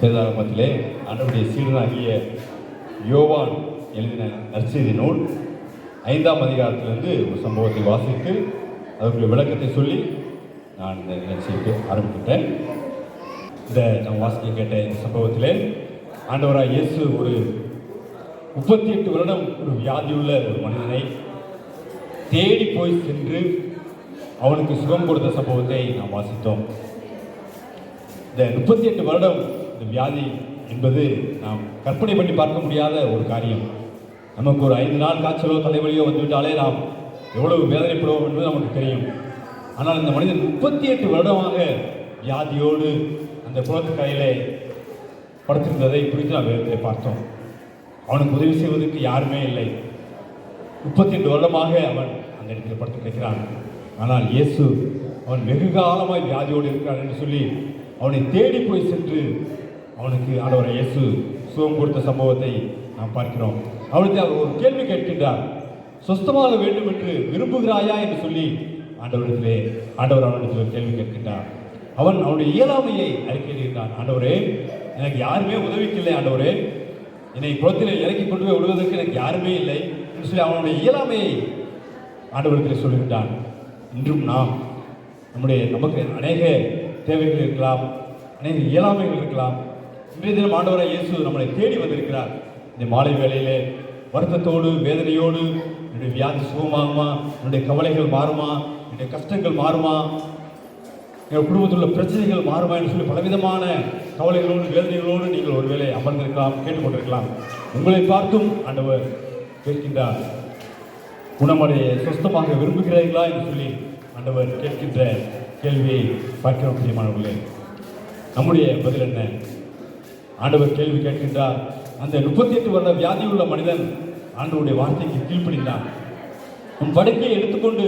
வேதாகமத்திலே ஆண்டவருடைய சீடனாகிய யோவான் எழுதின நற்செய்தி நூல் ஐந்தாம் அதிகாரத்திலிருந்து ஒரு சம்பவத்தை வாசித்து அதற்குரிய விளக்கத்தை சொல்லி நான் இந்த நிகழ்ச்சிக்கு ஆரம்பிக்கிட்டேன் இந்த நான் வாசிக்க கேட்ட இந்த சம்பவத்திலே ஆண்டவராக இயேசு ஒரு முப்பத்தி எட்டு வருடம் ஒரு வியாதியுள்ள ஒரு மனிதனை தேடி போய் சென்று அவனுக்கு சுகம் கொடுத்த சம்பவத்தை நாம் வாசித்தோம். இந்த முப்பத்தி எட்டு வருடம் இந்த வியாதி என்பது நாம் கற்பனை பண்ணி பார்க்க முடியாத ஒரு காரியம். நமக்கு ஒரு ஐந்து நாள் காய்ச்சலோ தலைவலியோ வந்துவிட்டாலே நாம் எவ்வளவு வேதனைப்படுவோம் என்பது நமக்கு தெரியும். ஆனால் இந்த மனிதன் முப்பத்தி எட்டு வருடமாக வியாதியோடு அந்த குளத்துக்கரையிலே படுத்திருந்ததை குறித்து நாம் வேதத்தை பார்த்தோம். அவனுக்கு உதவி செய்வதற்கு யாருமே இல்லை. முப்பத்தி எட்டு வருடமாக அவன் அந்த இடத்தில் படுத்து கிடைக்கிறான். ஆனால் இயேசு அவன் வெகு காலமாய் வியாதியோடு இருக்கிறான் என்று சொல்லி அவனை தேடி போய் சென்று அவனுக்கு ஆண்டவர் இயேசு சுகம் கொடுத்த சம்பவத்தை நாம் பார்க்கிறோம். அவனுக்கு அவர் ஒரு கேள்வி கேட்கின்றார். சொஸ்தமாக வேண்டும் என்று விரும்புகிறாயா? என்று சொல்லி ஆண்டவரிடத்திலே ஆண்டவர் அவனிடத்தில் ஒரு கேள்வி கேட்கின்றார். அவன் அவனுடைய இயலாமையை அறிக்கையிடுகிறான் ஆண்டவரே எனக்கு யாருமே உதவிக்கு இல்லை ஆண்டவரே. என்னை குளத்தில் இறக்கி கொண்டு போய் விடுவதற்கு எனக்கு யாருமே இல்லை. என்று சொல்லி அவனுடைய இயலாமையை ஆண்டவரத்தில் சொல்லுகின்றான். இன்றும் நாம் நம்முடைய நமக்கு அநேக தேவைகள் இருக்கலாம் அநேக இயலாமைகள் இருக்கலாம். இன்றைய தினம் ஆண்டவராக இயேசு நம்மளை தேடி வந்திருக்கிறார். இந்த மாலை வேளையிலே வருத்தத்தோடு வேதனையோடு என்னுடைய வியாதி சுகமாகுமா? என்னுடைய கவலைகள் மாறுமா? என்னுடைய கஷ்டங்கள் மாறுமா? எங்கள் குடும்பத்தில் உள்ள பிரச்சனைகள் மாறுமா என்று சொல்லி பலவிதமான கவலைகளோடு வேதனைகளோடு நீங்கள் ஒருவேளை அமர்ந்திருக்கலாம் கேட்டுக்கொண்டிருக்கலாம். உங்களை பார்த்தும் ஆண்டவர் கேட்கின்றார். குணமடைய சொஸ்தமாக விரும்புகிறீர்களா என்று சொல்லி ஆண்டவர் கேட்கின்ற கேள்வியை பார்க்கிறோம் பிரியமானவர்களே. நம்முடைய பதில் என்ன? ஆண்டவர் கேள்வி கேட்கின்றார். அந்த முப்பத்தி எட்டு வருட வியாதியுள்ள மனிதன் ஆண்டவருடைய வார்த்தைக்கு கீழ்ப்படிந்தான். உன் படுக்கையை எடுத்துக்கொண்டு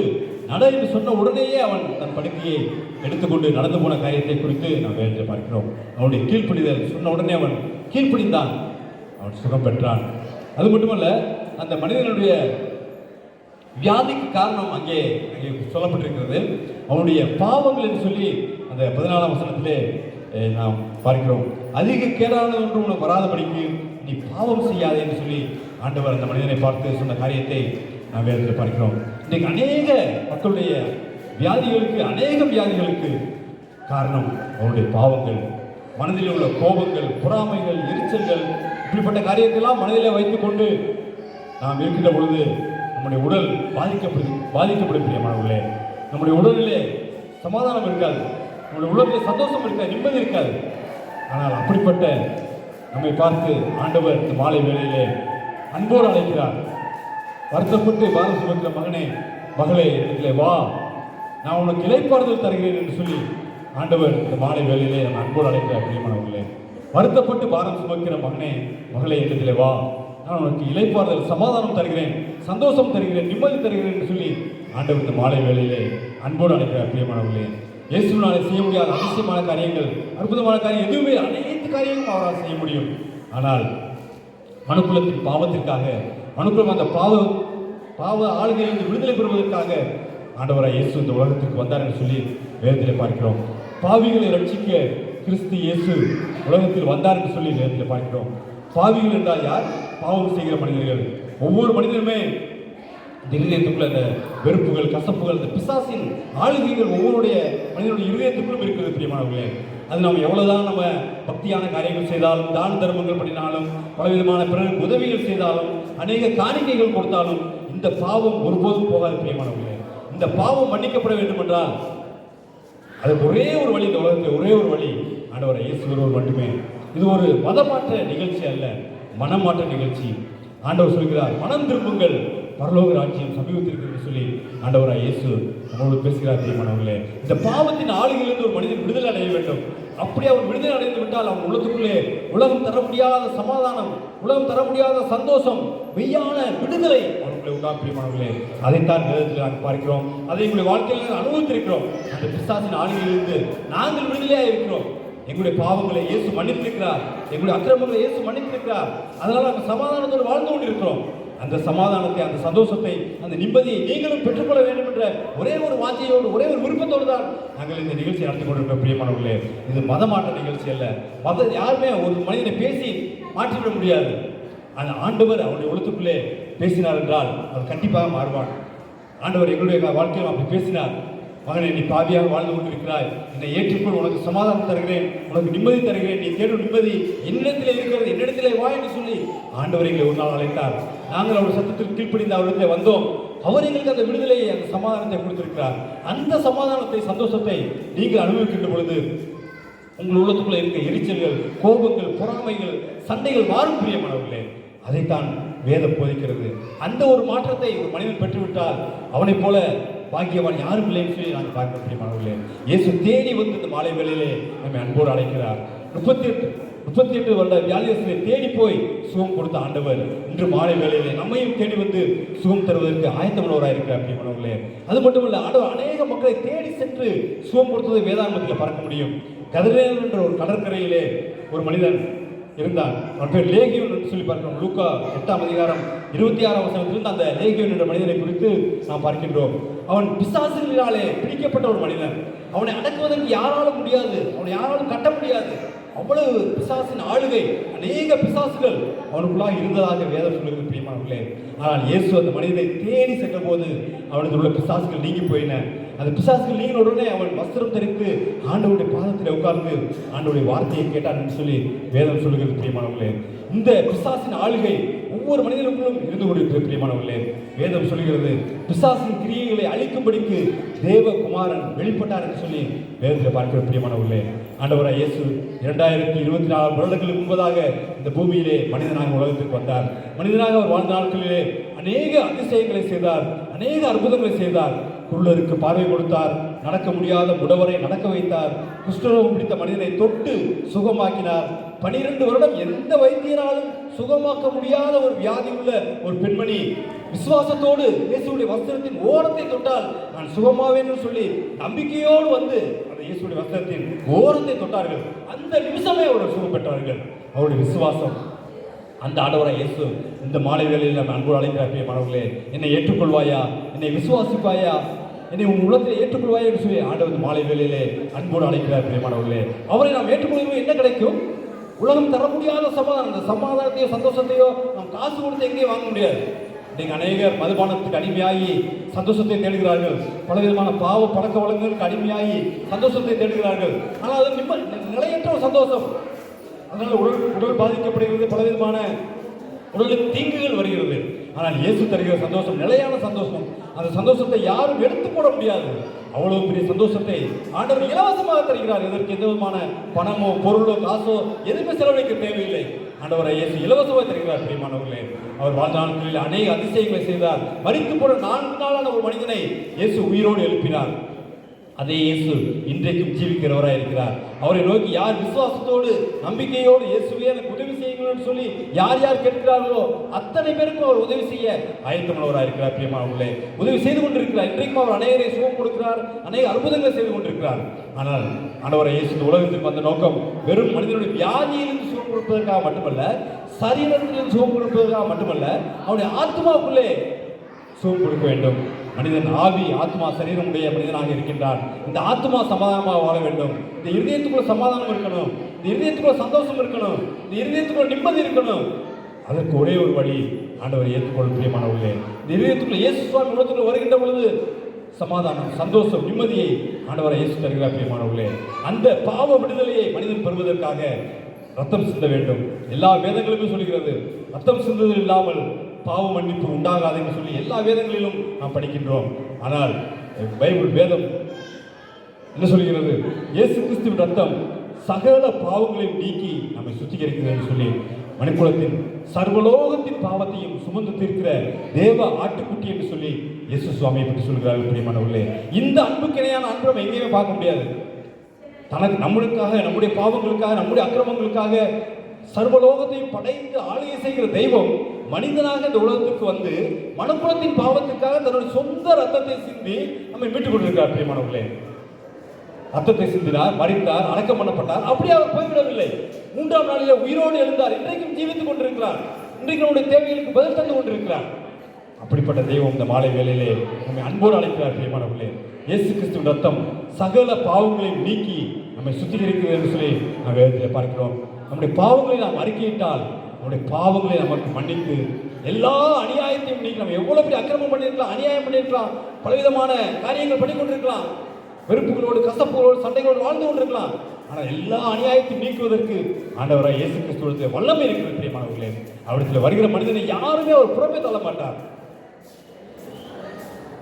நட என்று சொன்ன உடனேயே அவன் தன் படுக்கையை எடுத்துக்கொண்டு நடந்து போன காரியத்தை குறித்து நாம் வேதத்தை பார்க்கிறோம். அவனுடைய கீழ்ப்படிதல் சொன்ன உடனே அவன் கீழ்ப்படிந்தான். அவன் சுகம் பெற்றான். அது மட்டுமல்ல அந்த மனிதனுடைய வியாதிக்கு காரணம் அங்கே அங்கே சொல்லப்பட்டிருக்கிறது. அவனுடைய பாவங்கள் என்று சொல்லி அந்த பதினாலாம் வசனத்திலே நாம் பார்க்கிறோம். அதிக கேடானது ஒன்று உனக்கு வராதபடிக்கு நீ பாவம் செய்யாதே என்று சொல்லி ஆண்டவர் அந்த மனிதனை பார்த்து சொன்ன காரியத்தை நாம் வேதத்தில் பார்க்கிறோம். இன்றைக்கு அநேக மக்களுடைய வியாதிகளுக்கு அநேக வியாதிகளுக்கு காரணம் அவருடைய பாவங்கள். மனதில் உள்ள கோபங்கள் பொறாமைகள் எரிச்சல்கள் இப்படிப்பட்ட காரியத்தெல்லாம் மனதில் வைத்துக்கொண்டு நாம் இருக்கின்ற பொழுது நம்முடைய உடல் பாதிக்கப்படும் பாதிக்கப்படும் பிரியமானவர்களே. நம்முடைய உடலிலே சமாதானம் இருக்காது. நம்முடைய உள்ளத்தில் சந்தோஷம் இருக்காது நிம்மதி இருக்காது. ஆனால் அப்படிப்பட்ட நம்மை பார்த்து ஆண்டவர் இந்த மாலை வேளையிலே அன்போடு அழைக்கிறார். வருத்தப்பட்டு பாரத சுமக்கிற மகனே மகளே இல்லை வா. நான் உனக்கு இலைப்பாறுதல் தருகிறேன் என்று சொல்லி ஆண்டவர் இந்த மாலை வேளையிலே நான் அன்போடு அழைக்கிறேன் பிரியமானவர்களே. வருத்தப்பட்டு பாரம் சுமக்கிற மகனே மகளே இடத்திலே வா. நான் உனக்கு இலைப்பாறுதல் சமாதானம் தருகிறேன் சந்தோஷம் தருகிறேன் நிம்மதி தருகிறேன் என்று சொல்லி ஆண்டவர் இந்த மாலை வேளையிலே அன்போடு அழைக்கிறார் பிரியமானவர்களே. இயேசுனாலே செய்ய முடியாத அதிசயமான காரியங்கள் அற்புதமான காரியம் எதுவுமே அனைத்து காரியங்களும் அவரால் செய்ய முடியும். ஆனால் மனுக்குலத்தின் பாவத்திற்காக மனுக்குலம் அந்த பாவ பாவ ஆளுகையிலிருந்து விடுதலை பெறுவதற்காக ஆண்டவராக இயேசு இந்த உலகத்திற்கு வந்தார் என்று சொல்லி வேதத்தில் பார்க்கிறோம். பாவிகளை ரட்சிக்க கிறிஸ்து இயேசு உலகத்தில் வந்தார் என்று சொல்லி வேதத்தில் பார்க்கிறோம். பாவிகள் என்றால் யார்? பாவம் செய்கிற மனிதர்கள். ஒவ்வொரு மனிதனுமே இருதயத்துக்குள்ள அந்த வெறுப்புகள் கசப்புகள் இந்த பிசாசின் ஆளுகைகள் ஒவ்வொருடைய மனிதனுடைய இருதயத்துக்குள்ளும் இருக்கிறது பிரியமானவர்களே. அது நம்ம எவ்வளவுதான் நம்ம பக்தியான காரியங்கள் செய்தாலும் தான தர்மங்கள் பண்ணினாலும் பலவிதமான பிறருக்கு உதவிகள் செய்தாலும் அநேக காணிக்கைகள் கொடுத்தாலும் இந்த பாவம் ஒருபோதும் போகாது பிரியமானவர்களே. இந்த பாவம் மன்னிக்கப்பட வேண்டும் என்றால் அது ஒரே ஒரு வழி இந்த உலகத்தில் ஒரே ஒரு வழி ஆண்டவரை இயேசு ஒருவர் மட்டுமே. இது ஒரு மதமாற்ற நிகழ்ச்சி அல்ல மனமாற்ற நிகழ்ச்சி. ஆண்டவர் சொல்கிறார் மனம் திரும்புங்கள் பரலோக ராஜ்யம் சமீபத்திற்கு சொல்லி ஆண்டவராக இயேசு நம்மளோடு பேசுகிறார் தீர்மானவர்களே இந்த பாவத்தின் ஆளுகையிலிருந்து ஒரு மனிதன் விடுதலை அடைய வேண்டும். அப்படி அவர் விடுதலை அடைந்து விட்டால் அவன் உள்ளத்துக்குள்ளே உலகம் தர முடியாத சமாதானம் உலகம் தர முடியாத சந்தோஷம் மெய்யான விடுதலை அவனுக்குள்ளே உண்டாகும் பிரியமானவர்களே அதைத்தான் வேதத்தில் நாங்கள் பார்க்கிறோம். அதை எங்களுடைய வாழ்க்கையில் அனுபவித்திருக்கிறோம். அந்த பிசாசின் ஆளுகையிலிருந்து நாங்கள் விடுதலையாக இருக்கிறோம். எங்களுடைய பாவங்களை இயேசு மன்னித்திருக்கிறார். எங்களுடைய அக்கிரமங்களை இயேசு மன்னித்திருக்கிறார். அதனால் நாங்கள் சமாதானத்தோடு வாழ்ந்து கொண்டிருக்கிறோம். அந்த சமாதானத்தை அந்த சந்தோஷத்தை அந்த நிம்மதியை நீங்களும் பெற்றுக்கொள்ள வேண்டும் என்ற ஒரே ஒரு வாஞ்சையோடு ஒரே ஒரு விருப்பத்தோடு தான் நாங்கள் இந்த நிகழ்ச்சி நடத்தி கொண்டிருக்கிற பிரியமானவர்களே. இது மதமாற்ற நிகழ்ச்சி அல்ல. மத யாருமே ஒரு மனிதனை பேசி மாற்றிவிட முடியாது. அந்த ஆண்டவர் அவருடைய ஒழுத்துக்குள்ளே பேசினார் என்றால் அவர் கண்டிப்பாக மாறுவான் ஆண்டவர் எங்களுடைய வாழ்க்கையில் அப்படி பேசினார். மகனே நீ பாவியாக வாழ்ந்து கொண்டிருக்கிறாய். என்னை ஏற்றுக்கொள் உனக்கு சமாதானம் தருகிறேன். உனக்கு நிம்மதி தருகிறேன். நீ தேடும் நிம்மதி என்னிடத்தில் இருக்கிறது என்னிடத்திலே வா என்று சொல்லி ஆண்டவர் எங்களை ஒரு நாள் அழைத்தார். நாங்கள் அவர் சத்தத்தில் கீழ்ப்படிந்து அவரிடத்தில் வந்தோம். அவர் எங்களுக்கு அந்த விடுதலையை அந்த சமாதானத்தை கொடுத்திருக்கிறார். அந்த சமாதானத்தை சந்தோஷத்தை நீங்கள் அனுபவிக்கின்ற பொழுது உங்கள் உள்ளத்துக்குள்ள இருக்க எரிச்சல்கள் கோபங்கள் பொறாமைகள் சண்டைகள் மாறும் பிரியமானவர்களே அதைத்தான் வேதம் போதிக்கிறது. அந்த ஒரு மாற்றத்தை ஒரு மனிதன் பெற்றுவிட்டால் அவனைப் போல பாக்கியவான் யாரும் இல்லைன்னு சொல்லி நாங்கள் பார்க்க பிரியமானவர்களே இயேசு தேடி வந்து இந்த மாலை வேளையிலே நம்மை அன்போடு அழைக்கிறார். முப்பத்தி எட்டு முப்பத்தி எட்டு வருட வியாதியஸ்தை தேடி போய் சுகம் கொடுத்த ஆண்டவர் இன்று மாலை வேளையிலே நம்மையும் தேடி வந்து சுகம் தருவதற்கு ஆயத்தமானவராக இருக்கிறார் அப்படிமானவர்களே அது மட்டுமல்ல ஆண்டவர் அநேக மக்களை தேடி சென்று சுகம் கொடுத்ததை வேதாங்கத்தில் பறக்க முடியும். கதிரேன் என்ற ஒரு கடற்கரையிலே ஒரு மனிதன் இருந்தார் அவன் லேகியூன் லேகியோன் என்று சொல்லி பார்க்கிறோம். லூக்கா எட்டாம் அதிகாரம் இருபத்தி ஆறாம் வசனத்திலிருந்து அந்த லேகியோன் என்ற மனிதனை குறித்து நாம் பார்க்கின்றோம். அவன் பிசாசுகளினாலே பிடிக்கப்பட்ட ஒரு மனிதன். அவனை அடக்குவதற்கு யாராலும் முடியாது. அவனை யாராலும் கட்ட முடியாது. அவ்வளவு பிசாசின் ஆளுகை அநேக பிசாசுகள் அவனுக்குள்ளாக இருந்ததாக வேதம் சொல்லுகிறது பிரியமானவர்களே. ஆனால் இயேசு அந்த மனிதனை தேடி சென்ற போது அவனுக்கு உள்ள பிசாசுகள் நீங்கி போயின. அந்த பிசாசுக்கு நீங்கள் உடனே அவன் வஸ்திரம் தெரிந்து ஆண்டவுடைய பாதத்தில் உட்கார்ந்து ஆண்டவுடைய வார்த்தையை கேட்டான் சொல்லி வேதம் சொல்லுகிறது பிரியமானவர்களே. இந்த பிசாசின் ஆளுகை ஒவ்வொரு மனிதனுக்குள்ளும் இருந்து கொண்டிருக்கிற பிரியமானவர்களே. வேதம் சொல்கிறது பிசாசின் கிரியைகளை அழிக்கும்படிக்கு தேவகுமாரன் வெளிப்பட்டார் என்று சொல்லி வேதத்தில் பார்க்கிற பிரியமானவர்களே. ஆண்டவராய் இயேசு இரண்டாயிரத்தி இருபத்தி நாலு வருடங்களுக்கு முன்பதாக இந்த பூமியிலே மனிதனாக உலகத்துக்கு வந்தார். மனிதனாக அவர் வாழ்ந்த நாட்களிலே அநேக அதிசயங்களை செய்தார் அநேக அற்புதங்களை செய்தார். குள்ளருக்கு பார்வை கொடுத்தார். நடக்க முடியாத முடவரை நடக்க வைத்தார். குஷ்டரோகம் பிடித்த மனிதனை தொட்டு சுகமாக்கினார். பனிரெண்டு வருடம் எந்த வைத்தியனாலும் சுகமாக்க முடியாத ஒரு வியாதி உள்ள ஒரு பெண்மணி விசுவாசத்தோடு இயேசுடைய வஸ்திரத்தின் ஓரத்தை தொட்டால் நான் சுகமாவேன் சொல்லி நம்பிக்கையோடு வந்து அந்த இயேசுடைய வஸ்திரத்தின் ஓரத்தை தொட்டார்கள். அந்த நிமிஷமே அவர்கள் சுகம் பெற்றார்கள். அவருடைய விசுவாசம். அந்த ஆடவரை இயேசு இந்த மாலை வேலையில் நம்ம அன்போடு அழைக்கிறார் மாணவர்களே என்னை ஏற்றுக்கொள்வாயா? என்னை விசுவாசிப்பாயா? என்னை உன் உள்ளத்தில் ஏற்றுக்கொள்வாய் என்று சொல்லி ஆண்டவர் மாலை வேலையிலே அன்போடு அழைக்கிறார் பிரியமானவர்களே. அவரை நாம் ஏற்றுக்கொள்வோம் என்ன கிடைக்கும்? உலகம் தர முடியாத சமாதானம். அந்த சமாதானத்தையோ சந்தோஷத்தையோ நாம் காசு கொடுத்து எங்கேயும் வாங்க முடியாது. இன்னைக்கு அநேகர் மதுபானத்துக்கு அடிமையாகி சந்தோஷத்தை தேடுகிறார்கள். பலவிதமான பாவ பழக்க வழக்கங்களுக்கு அடிமையாகி சந்தோஷத்தை தேடுகிறார்கள். ஆனால் அது நிம்ம நிலையற்ற ஒரு சந்தோஷம். அதனால் உடல் உடல் பாதிக்கப்படுகிறது. பலவிதமான உடலுக்கு தீங்குகள் வருகிறது. ஆனால் இயேசு தருகிற சந்தோஷம் நிலையான சந்தோஷம். அந்த சந்தோஷத்தை யாரும் எடுத்து போட முடியாது. அவ்வளவு பெரிய சந்தோஷத்தை ஆண்டவர் இலவசமாக தருகிறார். இதற்கு எந்த விதமான பணமோ பொருளோ காசோ எதுவுமே செலவழிக்க தேவையில்லை. ஆண்டவரை இயேசு இலவசமாக தருகிறார் பிரியமானவர்களே. அவர் வாழ்ந்த நாட்களில் அநேக அதிசயங்களை செய்தார். மறித்து போன நான்கு நாளான ஒரு மனிதனை இயேசு உயிரோடு எழுப்பினார். அதே இயேசு இன்றைக்கும் ஜீவிக்கிறவராக இருக்கிறார். அவரை நோக்கி யார் விசுவாசத்தோடு நம்பிக்கையோடு இயேசுவே எனக்கு உதவி செய்யுங்கள்னு சொல்லி யார் யார் கேட்கிறார்களோ அத்தனை பேருக்கும் அவர் உதவி செய்ய ஆயத்தமானவராக இருக்கிறார் பிரியமானவர்களே உதவி செய்து கொண்டிருக்கிறார். இன்றைக்கும் அவர் அநேகரை சுகம் கொடுக்கிறார் அநேக அற்புதங்களை செய்து கொண்டிருக்கிறார். ஆனால் ஆண்டவரை இயேசு இந்த உலகத்திற்கு வந்த நோக்கம் வெறும் மனிதனுடைய வியாதியிலிருந்து சுகம் கொடுப்பதற்காக மட்டுமல்ல சரீரத்திலிருந்து சுகம் கொடுப்பதற்காக மட்டுமல்ல அவனுடைய ஆத்மாவுக்குள்ளே சுகம் கொடுக்க வேண்டும். மனிதன் ஆவி ஆத்மா சரீரம் உடைய மனிதனாக இருக்கின்றான். இந்த ஆத்மா சமாதானமாக வாழ வேண்டும். இந்த இருதயத்துக்குள்ள சமாதானம் இருக்கணும். இந்த இருதயத்துக்குள்ள சந்தோஷம் இருக்கணும். இந்த இருதயத்துக்குள்ள நிம்மதி இருக்கணும். அதற்கு ஒரே ஒரு வழி ஆண்டவர் ஏற்றுக்கொள்ள பிரியமானவர்களே இந்த இருதயத்துக்குள்ள இயேசு சுவாமி உலகத்துக்குள்ள வருகின்ற பொழுது சமாதானம் சந்தோஷம் நிம்மதியை ஆண்டவரை இயேசு தருகிறார் பிரியமானவர்களே அந்த பாவ விடுதலையை மனிதன் பெறுவதற்காக ரத்தம் சிந்த வேண்டும். எல்லா வேதங்களுமே சொல்கிறது ரத்தம் சிந்துதல் இல்லாமல் பாவ மன்னிப்பு உண்டாகாதுன்னு சொல்லி எல்லா வேதங்களிலும் நாம் படிக்கின்றோம். ஆனால் பைபிள் வேதம் என்ன சொல்கிறது? இயேசு கிறிஸ்து ரத்தம் சகல பாவங்களையும் நீக்கி நம்மை சுத்திகரிக்கிறது சொல்லி மணிக்குளத்தின் சர்வலோகத்தின் பாவத்தையும் சுமந்து தீர்க்கிற தேவ ஆட்டுக்குட்டி என்று சொல்லி இயேசு சுவாமியை பற்றி சொல்கிறார்கள் பிரியமானவர்களே. இந்த அன்புக்கிணையான அன்பு நம்ம எங்கேயுமே பார்க்க முடியாது. தனக்கு நம்மளுக்காக நம்முடைய பாவங்களுக்காக நம்முடைய அக்கிரமங்களுக்காக சர்வலோகத்தையும் படைத்து ஆளுகை செய்கிற தெய்வம் மனிதனாக இந்த உலகத்துக்கு வந்து மனுக்குலத்தின் பாவத்துக்காக தன்னுடைய சொந்த ரத்தத்தை சிந்தி நம்மை மீட்டுக் கொண்டிருக்கிறார் பிரியமானவர்களே. ரத்தத்தை சிந்தினார் மறித்தார் அடக்கம் பண்ணப்பட்டார். அப்படி அவர் போய்விடவில்லை. மூன்றாம் நாளிலே உயிரோடு எழுந்தார். இன்றைக்கும் ஜீவித்துக் கொண்டிருக்கிறார். இன்றைக்கு நம்முடைய தேவைகளுக்கு பதில் தந்து கொண்டிருக்கிறார். அப்படிப்பட்ட தெய்வம் இந்த மாலை வேலையிலே நம்மை அன்போடு அழைக்கிறார் பிரியமானவர்களே. இயேசு கிறிஸ்துவின் ரத்தம் சகல பாவங்களையும் நீக்கி நம்மை சுத்திகரிக்கிறது என்று சொல்லி நாம் வேதத்தில் பார்க்கிறோம். நம்முடைய பாவங்களை நாம் அறிக்கையிட்டால் உங்களுடைய பாவங்களை நமக்கு மன்னித்து எல்லா அநியாயத்தையும் நீக்கி நம்ம எவ்வளோ பெரிய அக்கிரமம் பண்ணியிருக்கலாம் அநியாயம் பண்ணியிருக்கலாம் பலவிதமான காரியங்கள் பண்ணி கொண்டிருக்கலாம். வெறுப்புகளோடு கசப்புகளோடு சண்டைகளோடு வாழ்ந்து கொண்டிருக்கலாம். ஆனால் எல்லா அநியாயத்தையும் நீக்குவதற்கு ஆண்டவராக இயேசு கிறிஸ்துவத்தில் வல்லமை இருக்கிற பிரியமானவர்களே. அவரிடத்தில் வருகிற மனிதனை யாருமே அவர் புறமே தள்ள மாட்டார்.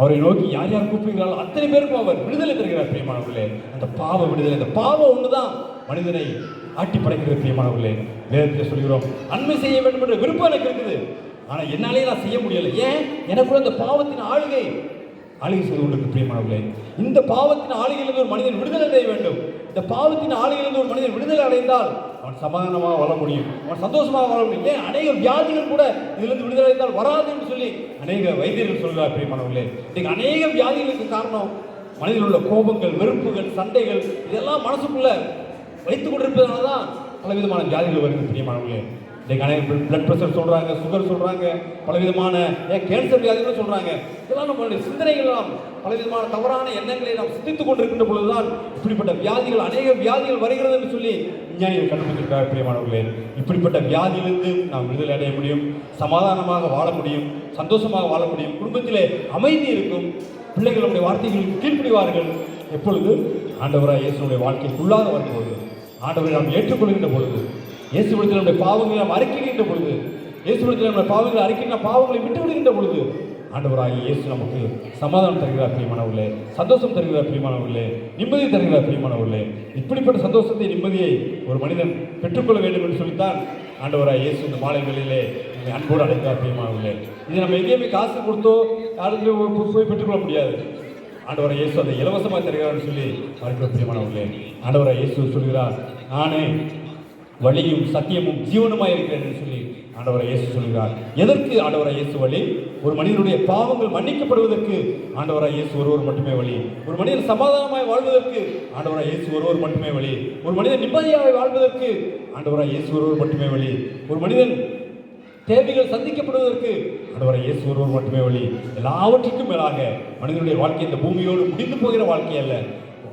அவரை நோக்கி யார் யார் கூப்பிடுகிறாரோ அத்தனை பேருக்கும் அவர் விடுதலை தருகிறார் பிரியமானவர்களே. அந்த பாவ விடுதலை அந்த பாவம் ஒன்று தான் மனிதனை ஆட்டி படைக்கிறது பிரியமானவர்களே. வேதத்தில் சொல்கிறோம் நன்மை செய்ய வேண்டும் என்ற விருப்பம் எனக்கு இருக்குது. ஆனால் என்னாலே நான் செய்ய முடியலை. ஏன்? எனக்குள்ள அந்த பாவத்தின் ஆளுகை. ஆளுகை செய்து கொண்டிருக்கு பிரியமானவர்களே. இந்த பாவத்தின் ஆளுகையிலிருந்து ஒரு மனிதன் விடுதலை அடைய வேண்டும். இந்த பாவத்தின் ஆளுகையிலிருந்து ஒரு மனிதன் விடுதலை அடைந்தால் அவன் சமாதானமாக வாழ முடியும். அவன் சந்தோஷமாக வாழ முடியும். ஏன்? அநேக வியாதிகள் கூட இதிலிருந்து விடுதலை அடைந்தால் வராது என்று சொல்லி அநேக வைத்தியர்கள் சொல்கிறார் பிரியமானவர்களே. இன்றைக்கு அநேக வியாதிகளுக்கு காரணம் மனிதனில் உள்ள கோபங்கள் வெறுப்புகள் சண்டைகள் இதெல்லாம் மனசுக்குள்ள வைத்துக் கொண்டிருப்பதனால தான் பலவிதமான வியாதிகள் வருது பிரியமானவர்களே. இன்றைக்கு அநேக பிளட் ப்ரெஷர் சொல்கிறாங்க சுகர் சொல்கிறாங்க பலவிதமான ஏன் கேன்சர் வியாதிகளும் சொல்கிறாங்க இதெல்லாம் நம்மளுடைய சிந்தனைகள்லாம் பலவிதமான தவறான எண்ணங்களை நாம் சிந்தித்துக் கொண்டிருக்கின்ற பொழுதுதான் இப்படிப்பட்ட வியாதிகள் அநேக வியாதிகள் வருகிறது என்று சொல்லி விஞ்ஞானிகள் கண்டுபிடிச்சிருக்காங்க பிரியமானவர்களே. இப்படிப்பட்ட வியாதியிலிருந்து நாம் விடுதலை அடைய முடியும் சமாதானமாக வாழ முடியும் சந்தோஷமாக வாழ முடியும் குடும்பத்திலே அமைதி இருக்கும் பிள்ளைகளுடைய வார்த்தைகளுக்கு கீழ்ப்படிவார்கள். எப்பொழுது? ஆண்டவராக இயேசுடைய வாழ்க்கைக்குள்ளாக வரும்போது. ஆண்டவரை நாம் ஏற்றுக்கொள்கின்ற பொழுது இயேசுவிடத்தில் நம்முடைய பாவங்களை நாம் அறிக்கைகின்ற பொழுது இயேசுவிடத்தில் நம்முடைய பாவங்களை அறிக்கின்ற பாவங்களை விட்டு விடுகின்ற பொழுது ஆண்டவராகிய இயேசு நமக்கு சமாதானம் தருகிறார் பிரியமானவர்களே. சந்தோஷம் தருகிறார் பிரியமானவர்களே. நிம்மதி தருகிறார் பிரியமானவர்களே. இப்படிப்பட்ட சந்தோஷத்தை நிம்மதியை ஒரு மனிதன் பெற்றுக்கொள்ள வேண்டும் என்று சொல்லித்தான் ஆண்டவராக இயேசு இந்த மாலை வேளையிலே அன்போடு அழைக்கிறார் பிரியமானவர்களே. இது நம்ம எங்கேயுமே காசு கொடுத்தோ யாருக்கு போய் பெற்றுக்கொள்ள முடியாது. ஆண்டவரை இயேசு அதை இலவசமாக தருகிறார்னு சொல்லி பார்க்கிற பிரியமானவர்களே ஆண்டவரை இயேசு சொல்கிறார் நானே வழியும் சத்தியமும் ஜீவனுமாக இருக்கிறேன் சொல்லி ஆண்டவரை இயேசு சொல்கிறார் எதற்கு ஆண்டவரை இயேசு வழி? ஒரு மனிதனுடைய பாவங்கள் மன்னிக்கப்படுவதற்கு ஆண்டவரை இயேசு ஒருவர் மட்டுமே வழி. ஒரு மனிதன் சமாதானமாய் வாழ்வதற்கு ஆண்டவரை இயேசு ஒருவர் மட்டுமே வழி. ஒரு மனிதன் நிம்மதியாக வாழ்வதற்கு ஆண்டவரை இயேசு ஒருவர் மட்டுமே வழி. ஒரு மனிதன் தேவைகள் சந்திக்கப்படுவதற்கு ஆண்டவரை இயேசு ஒருவர் மட்டுமே வழி எல்லாவற்றுக்கும் மேலாக மனிதனுடைய வாழ்க்கை இந்த பூமியோடு முடிந்து போகிற வாழ்க்கை அல்ல.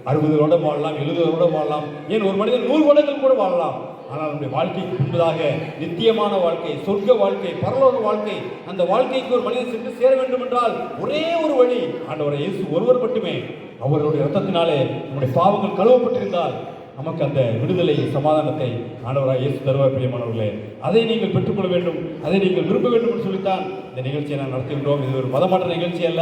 அறுபது வருடம் வாழலாம் எழுபது வருடம் வாழலாம் ஏன் ஒரு மனிதன் நூறு வருடங்கள் கூட வாழலாம். ஆனால் நம்முடைய வாழ்க்கைக்கு முன்பதாக நித்தியமான வாழ்க்கை சொர்க்க வாழ்க்கை பரலோக வாழ்க்கை அந்த வாழ்க்கைக்கு ஒரு மனிதன் சென்று சேர வேண்டும் என்றால் ஒரே ஒரு வழி ஆண்டவரை இயேசு ஒருவர் மட்டுமே. அவருடைய ரத்தத்தினாலே நம்முடைய பாவங்கள் கழுவப்பட்டிருந்தால் நமக்கு அந்த விடுதலை சமாதானத்தை ஆண்டவராக இயேசு தருவார் பிரியமானவர்களே. அதை நீங்கள் பெற்றுக்கொள்ள வேண்டும். அதை நீங்கள் விரும்ப வேண்டும் என்று சொல்லித்தான் இந்த நிகழ்ச்சியை நான் நடத்துகின்றோம். இது ஒரு மதமாற்ற நிகழ்ச்சி அல்ல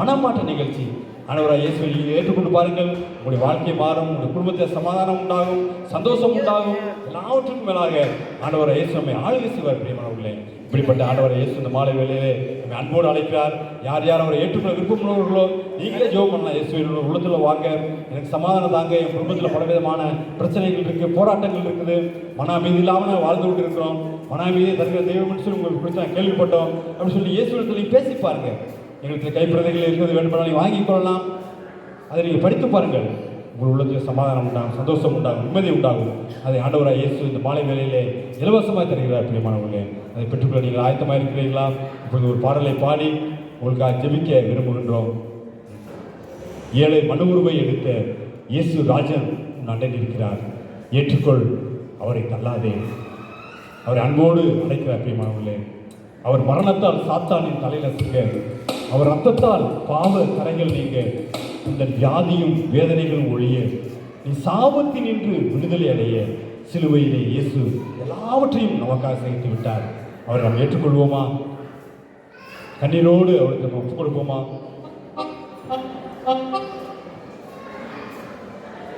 மனமாற்ற நிகழ்ச்சி. ஆண்டவராக இயேசுவை நீங்கள் ஏற்றுக்கொண்டு பாருங்கள். உங்களுடைய வாழ்க்கை மாறும் உங்களுடைய குடும்பத்தில் சமாதானம் உண்டாகும் சந்தோஷம் உண்டாகும். எல்லாவற்றுக்கும் மேலாக ஆண்டவராக இயேசு நம்மை ஆளுகை செய்வார் பிரியமானவர்களே. இப்படிப்பட்ட ஆண்டவரை இயேசு இந்த மாலை வேலையிலே நம்மை அன்போடு அழைக்கிறார். யார் யார் அவரை ஏற்றுக்கொள்ள விருப்பமுள்ளவர்களோ நீங்களே ஜோ பண்ணலாம். இயேசு உள்ளத்தில் வாங்க. எனக்கு சமாதானம் தாங்க. என் குடும்பத்தில் பலவிதமான பிரச்சனைகள் இருக்குது போராட்டங்கள் இருக்குது. மன அமைதி இல்லாமல் நான் வாழ்ந்து கொண்டு இருக்கிறோம் மன அமைதியை தருகிற தெய்வம்னு சொல்லி உங்களுக்கு குறித்து நான் கேள்விப்பட்டோம். அப்படின்னு சொல்லி இயேசுவிடத்தில் நீங்க பேசி பாருங்க. எங்களுக்கு கைப்பிரதைகள் இருக்கிறது வேண்டுமானால் வாங்கி வாங்கிக் கொள்ளலாம். அதை நீங்கள் படித்து பாருங்கள். உங்கள் உள்ளத்தில் சமாதானம் உண்டாகும் சந்தோஷம் உண்டாகும் நிம்மதி உண்டாகும். அதை ஆண்டவராக இயேசு இந்த மாலை வேலையிலே இலவசமாக தருகிறார் பிரியமானவர்களே. அதை பெற்றுக்கொள்ள நீங்கள் ஆயத்தமாக இருக்கிறீர்களா? இப்பொழுது ஒரு பாடலை பாடி உங்களுக்காக ஜெபிக்க விரும்புகின்றோம். ஏழை மனு உருவை எடுத்த இயேசு ராஜன் உன் இருக்கிறார் ஏற்றுக்கொள் அவரை தள்ளாதே. அவரை அன்போடு அழைக்கிறார் பிரியமானவர்களே அவர் மரணத்தால் சாத்தானின் தலையில் சிங்க. அவர் ரத்தத்தால் பாவ கரைகள் நீங்க. இந்த வியாதியும் வேதனைகளும் ஒழிய நீ சாபத்தில் நின்று விடுதலை அடைய சிலுவையிலே இயேசு எல்லாவற்றையும் நமக்காக செய்து விட்டார். அவரை நாம் ஏற்றுக்கொள்வோமா? கண்ணீரோடு அவருக்கு நம்ம ஒப்புக் கொடுப்போமா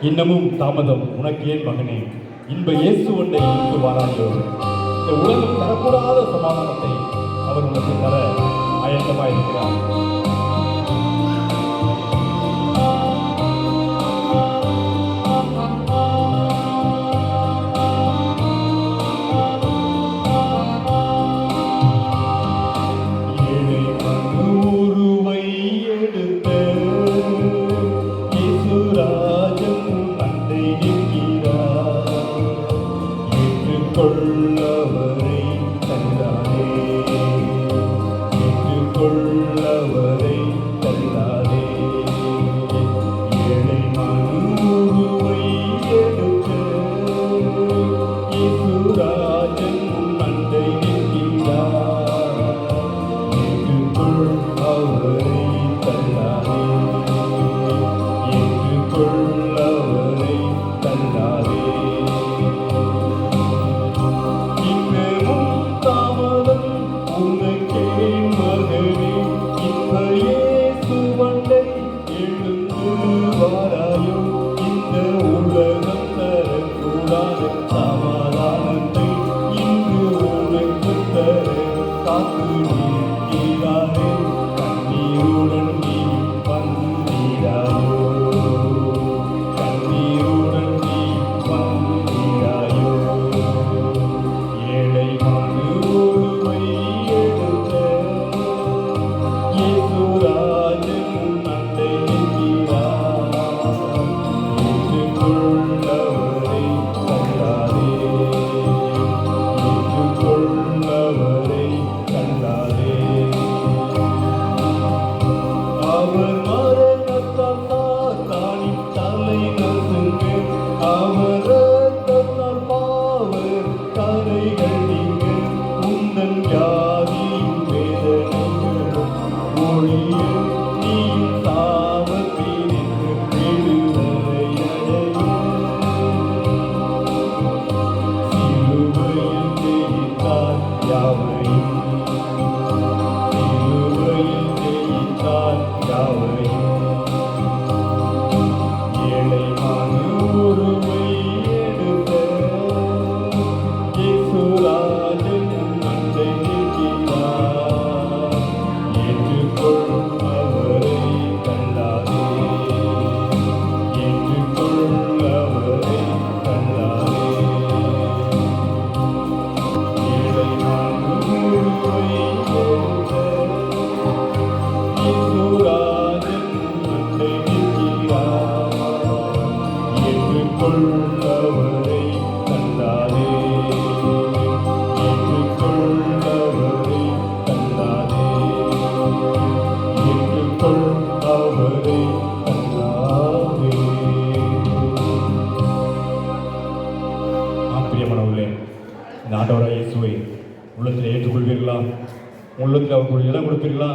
இன்னமும் தாமதம். உனக்கு ஏன் மகனே? இன்ப இயேசு ஒன்றை இன்று வாராயோ இந்த உலகம் தரக்கூடாத சமாதானத்தை அவர் உனக்கு தர ஆயத்தமாக இருக்கிறார் ஏற்றுக்கொள்ளவரை கண்டாதே ஏற்றுக்கொள்ளவரை கண்டாதே ஏற்றுக்கொள் அவரை கண்டாதே ஆம் பிரியமானவர்களே இந்த ஆண்டவராக இயேசுவை உள்ளத்தில் ஏற்றுக்கொள்வீர்களா? உள்ளத்தில் அவருக்கு இடம் கொடுப்பீர்களா?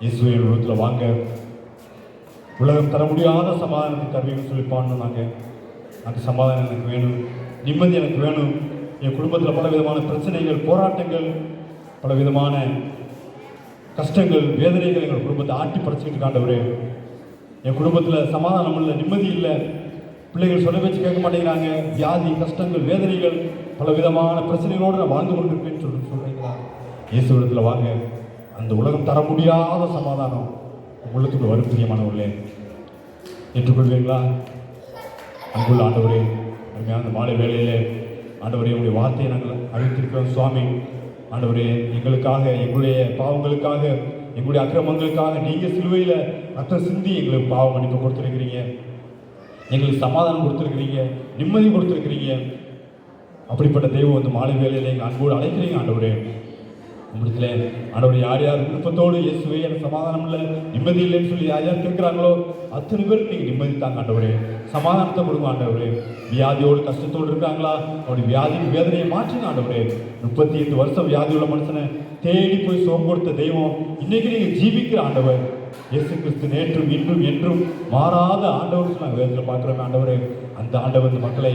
இயேசுவை உள்ளத்தில் வாங்க உலகம் தர முடியாத சமாதானத்தை தருவீங்கன்னு சொல்லி பாடணும் நாங்கள் அந்த சமாதானம் எனக்கு வேணும். நிம்மதி எனக்கு வேணும். என் குடும்பத்தில் பல விதமான பிரச்சனைகள் போராட்டங்கள் பல விதமான கஷ்டங்கள் வேதனைகள் எங்கள் குடும்பத்தை ஆட்டி படைச்சிக்கிட்டு காண்டவரே என் குடும்பத்தில் சமாதானம் இல்லை நிம்மதி இல்லை. பிள்ளைகள் சொல்ல வச்சு கேட்க மாட்டேங்கிறாங்க. வியாதி கஷ்டங்கள் வேதனைகள் பல விதமான பிரச்சனைகளோடு நான் வாழ்ந்து கொண்டிருப்பேன்னு சொல்லி சொல்கிறீங்களா இயேசு இடத்துல வாங்க. அந்த உலகம் தர முடியாத சமாதானம். உள்ளத்துக்கு வரும் பிரியமானவர்களே. ஏற்றுக்கொள்வீங்களா அன்புள்ள ஆண்டவரே அருமையான மாலை வேளையிலே ஆண்டவரே உங்களுடைய வார்த்தையை நாங்கள் அறிவித்திருக்கிறோம் சுவாமி. ஆண்டவரே எங்களுக்காக எங்களுடைய பாவங்களுக்காக எங்களுடைய அக்கிரமங்களுக்காக நீங்கள் சிலுவையில் ரத்தம் சிந்தி எங்களுக்கு பாவ மன்னிப்பு கொடுத்துருக்கிறீங்க. எங்களுக்கு சமாதானம் கொடுத்துருக்கிறீங்க நிம்மதி கொடுத்துருக்கிறீங்க. அப்படிப்பட்ட தெய்வம் வந்து மாலை வேலையில் எங்கள் அன்போடு அழைக்கிறீங்க ஆண்டவரே. உங்களிடத்துல ஆண்டவர் யார் யார் விருப்பத்தோடு இயேசுவே எனக்கு சமாதானம் இல்லை. நிம்மதி இல்லைன்னு சொல்லி யார் யார் கேட்குறாங்களோ அத்தனை பேருக்கு நீங்கள் நிம்மதி தாங்க ஆண்டவரே. சமாதானத்தை கொடுங்க ஆண்டவரே. வியாதியோடு கஷ்டத்தோடு இருக்காங்களா? அவருடைய வியாதியின் வேதனையை மாற்றுங்க ஆண்டவரே. முப்பத்தி எட்டு வருஷம் வியாதியுள்ள மனுஷனை தேடி போய் சுகம் கொடுத்த தெய்வம் இன்னைக்கு நீங்கள் ஜீவிக்கிற ஆண்டவர். இயேசு கிறிஸ்து நேற்றும் இன்றும் என்றும் மாறாத ஆண்டவர் நாங்கள் வேதத்தில் பார்க்குறோம் ஆண்டவரே அந்த ஆண்டவர் மக்களை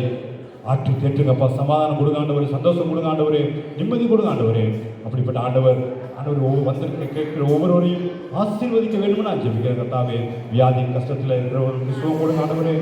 ஆற்றி தேற்றுங்கப்பா சமாதானம் கொடுங்க ஆண்டவர் சந்தோஷம் கொடுங்க ஆண்டவர் நிம்மதி கொடுங்க ஆண்டவர். அப்படிப்பட்ட ஆண்டவர் ஆண்டவர் ஒவ்வொரு வந்திருக்க கேட்கிற ஒவ்வொருவரையும் ஆசீர்வதிக்க வேண்டும்னு நான் ஜெபிக்கிறேன் கத்தாவே வியாதி கஷ்டத்தில் இருக்கிறவர்களுக்கு சுகம் கொடுங்க ஆண்டவரே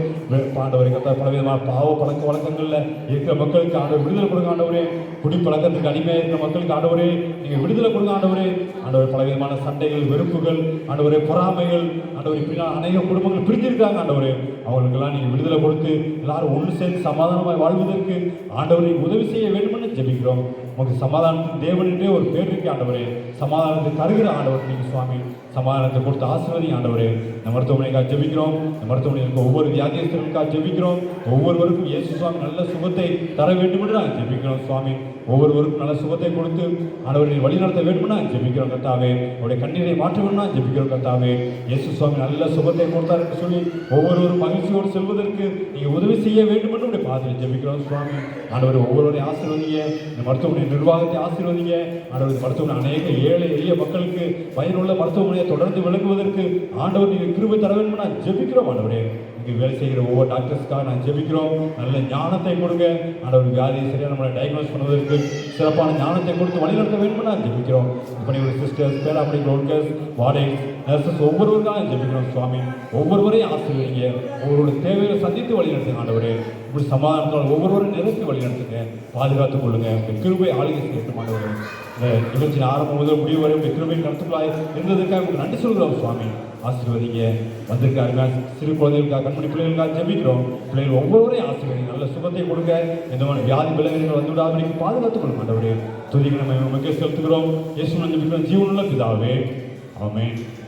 ஆண்டவரை கத்தா பலவிதமான பாவ பழக்க வழக்கங்களில் இருக்கிற மக்களுக்கு ஆண்டவர் விடுதலை கொடுங்க ஆண்டவரே குடி பழக்கத்துக்கு அடிமையாக இருக்கிற மக்களுக்கு ஆண்டவரே நீங்கள் விடுதலை கொடுங்க ஆண்டவரே ஆண்டவர் பலவிதமான சண்டைகள் வெறுப்புகள் ஆண்டவரே பொறாமைகள் ஆண்டவர் இப்படிலாம் அநேக குடும்பங்கள் பிரிஞ்சிருக்காங்க ஆண்டவரே அவங்களுக்கெல்லாம் நீங்கள் விடுதலை கொடுத்து எல்லாரும் ஒன்று சேர்ந்து சமாதானமாய் வாழ்வதற்கு ஆண்டவரை உதவி செய்ய வேண்டும்னு ஜெபிக்கிறோம் உங்களுக்கு சமாதானத்தின் தேவனின்றே ஒரு பேர் இருக்கு ஆண்டவரே. சமாதானத்தை தருகிற ஆண்டவர் நீங்கள் சுவாமி. சமாதானத்தை கொடுத்து ஆசிர்வதி ஆண்டவரே. இந்த மருத்துவமனைக்காக ஜெபிக்கிறோம். இந்த மருத்துவமனையில் இருக்க ஒவ்வொரு வியாதியஸ்தர்களுக்காக ஜெபிக்கிறோம். ஒவ்வொருவருக்கும் இயேசு சுவாமி நல்ல சுகத்தை தர வேண்டும் என்று நாங்கள் ஜெபிக்கிறோம் சுவாமி. ஒவ்வொருவருக்கும் நல்ல சுகத்தை கொடுத்து ஆண்டவரை வழி நடத்த வேண்டும் நாங்கள் ஜெபிக்கிறோம் கத்தாவே அவருடைய கண்ணீரை மாற்ற வேண்டும் நாங்கள் ஜெபிக்கிறோம் கத்தாவே இயேசு சுவாமி நல்ல சுகத்தை கொடுத்தார் என்று சொல்லி ஒவ்வொருவரும் மகிழ்ச்சியோடு செல்வதற்கு நீங்கள் உதவி செய்ய வேண்டும் என்று உடைய பாதையில் ஜெபிக்கிறோம் சுவாமி. ஆண்டவர் ஒவ்வொருவரையும் ஆசீர்வதிங்க. இந்த மருத்துவமனை நிர்வாகத்தை ஆசீர்வதிங்க. ஆண்டவர் மருத்துவமனை அநேக ஏழை எளிய மக்களுக்கு பயனுள்ள மருத்துவமனை தொடர்ந்து விளங்குவதற்கு ஆண்டவர் நீங்கள் கிருபை தர வேண்டும் நான் ஜெபிக்கிறோம் ஆண்டவரே. இங்கே வேலை செய்கிற ஒவ்வொரு டாக்டர்ஸ்க்காக நான் ஜெபிக்கிறோம். நல்ல ஞானத்தை கொடுங்க. ஆண்டவர் வியாதியை சரியாக நம்மளை டயக்னோஸ் பண்ணுவதற்கு சிறப்பான ஞானத்தை கொடுத்து வழிநடத்த வேண்டும் நான் ஜெபிக்கிறோம். இப்படி ஒரு சிஸ்டர்ஸ் பேராப்படி ரோட்கர்ஸ் வார்டன்ஸ் நர்சஸ் ஒவ்வொருவருக்காக ஜெபிக்கிறோம் சுவாமி. ஒவ்வொருவரையும் ஆசீர்வதிங்க. ஒவ்வொருடைய தேவையை சந்தித்து வழிநடத்துங்க ஆண்டவரே. இப்படி சமாதானத்தால் ஒவ்வொருவரும் நிறுத்தி வழிநடத்துங்க. பாதுகாத்துக் கொள்ளுங்க. கிருபை ஆளுகை செய்யட்டும் ஆண்டவரே. இந்த நிகழ்ச்சியின் ஆரம்பம் முதல் முடிவு வரை கிருபை நடத்துக்களாய் இருந்ததற்காக உங்களுக்கு நன்றி சொல்கிறோம் சுவாமி. ஆசீர்வதிங்க. வந்திருக்க சிறு குழந்தைகளுக்காக கண்மணி பிள்ளைகளுக்காக ஜெபிக்கிறோம். பிள்ளைகள் ஒவ்வொருவரையும் ஆசீர்வதிங்க. நல்ல சுகத்தை கொடுங்க. எந்த மாதிரி வியாதி விலங்குகள் வந்து விடாத நீங்கள் பாதுகாத்துக் கொள்ள ஆண்டவரே. துதிகளை நம்ம உமக்கே செலுத்துகிறோம். இயேசு ஜெபிக்கிறோம் ஜீவனுள்ள பிதாவே. ஆமென்.